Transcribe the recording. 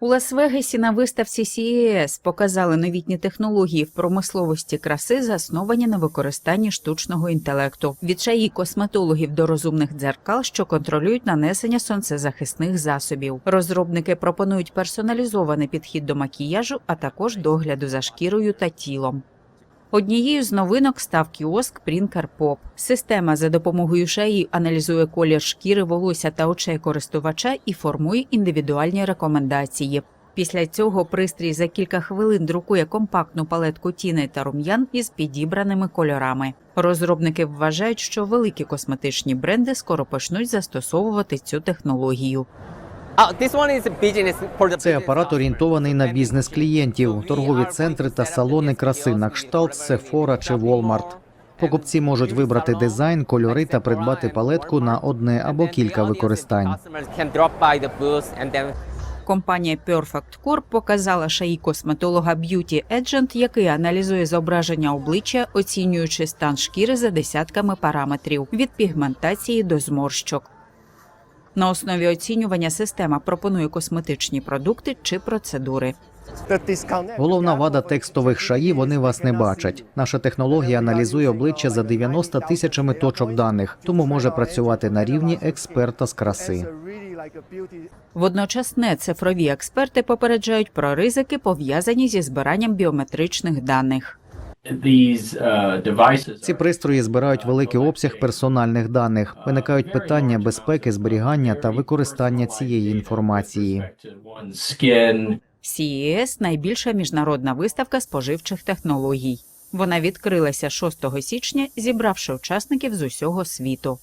У Лас-Вегасі на виставці CES показали новітні технології в промисловості краси, засновані на використанні штучного інтелекту. Від шаї косметологів до розумних дзеркал, що контролюють нанесення сонцезахисних засобів. Розробники пропонують персоналізований підхід до макіяжу, а також догляду за шкірою та тілом. Однією з новинок став кіоск Prinker Pop. Система за допомогою шеї аналізує колір шкіри, волосся та очей користувача і формує індивідуальні рекомендації. Після цього пристрій за кілька хвилин друкує компактну палетку тіней та рум'ян із підібраними кольорами. Розробники вважають, що великі косметичні бренди скоро почнуть застосовувати цю технологію. Цей апарат орієнтований на бізнес клієнтів, торгові центри та салони краси на кшталт Sephora чи Walmart. Покупці можуть вибрати дизайн, кольори та придбати палетку на одне або кілька використань. Компанія Perfect Corp показала шаї косметолога Beauty Agent, який аналізує зображення обличчя, оцінюючи стан шкіри за десятками параметрів від пігментації до зморщок. На основі оцінювання система пропонує косметичні продукти чи процедури. Головна вада текстових шаї вони вас не бачать. Наша технологія аналізує обличчя за 90 тисячами точок даних, тому може працювати на рівні експерта з краси. Водночас нецифрові експерти попереджають про ризики, пов'язані зі збиранням біометричних даних. These uh, Ці пристрої збирають великий обсяг персональних даних. Виникають питання безпеки, зберігання та використання цієї інформації. CES – найбільша міжнародна виставка споживчих технологій. Вона відкрилася 6 січня, зібравши учасників з усього світу.